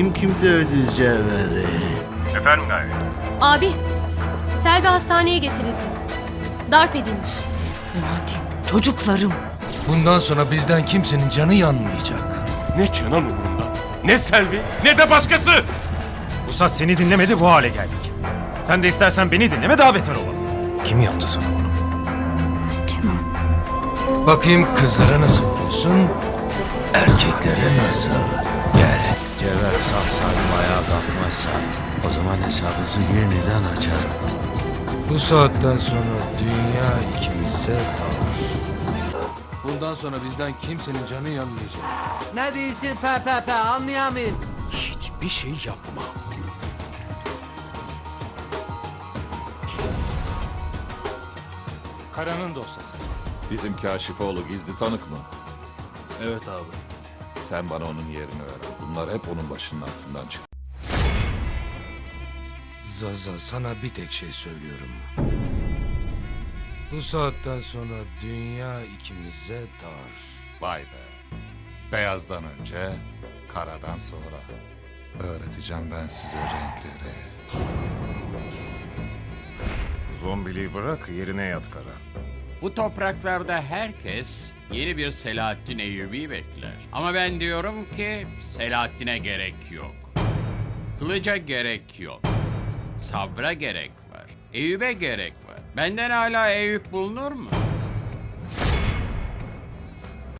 kim kim dövdü Cevher'i? Efendim Gaye? Abi, Selvi hastaneye getirildi. Darp edilmiş. Memati, çocuklarım. Bundan sonra bizden kimsenin canı yanmayacak. Ne Kenan umurunda, ne Selvi, ne de başkası. Pusat seni dinlemedi bu hale geldik. Sen de istersen beni dinleme daha beter olalım. Kim yaptı sana bunu? Bakayım kızlara nasıl vuruyorsun, erkeklere nasıl? Cevher sağ salim ayağa kalkmazsa o zaman hesabınızı yeniden açarım. Bu saatten sonra dünya ikimize dar. Bundan sonra bizden kimsenin canı yanmayacak. Ne diyorsun pe pe pe anlayamayın. Hiçbir şey yapma. Karanın dosyası. Bizim Kaşifoğlu gizli tanık mı? Evet abi. Sen bana onun yerini ver. Bunlar hep onun başının altından çık. Zaza sana bir tek şey söylüyorum. Bu saatten sonra dünya ikimize dar. Vay be. Beyazdan önce, karadan sonra. Öğreteceğim ben size renkleri. Zombiliği bırak yerine yat kara. Bu topraklarda herkes yeni bir Selahattin Eyyubi bekler. Ama ben diyorum ki Selahattin'e gerek yok. Kılıca gerek yok. Sabra gerek var. Eyüp'e gerek var. Benden hala Eyüp bulunur mu?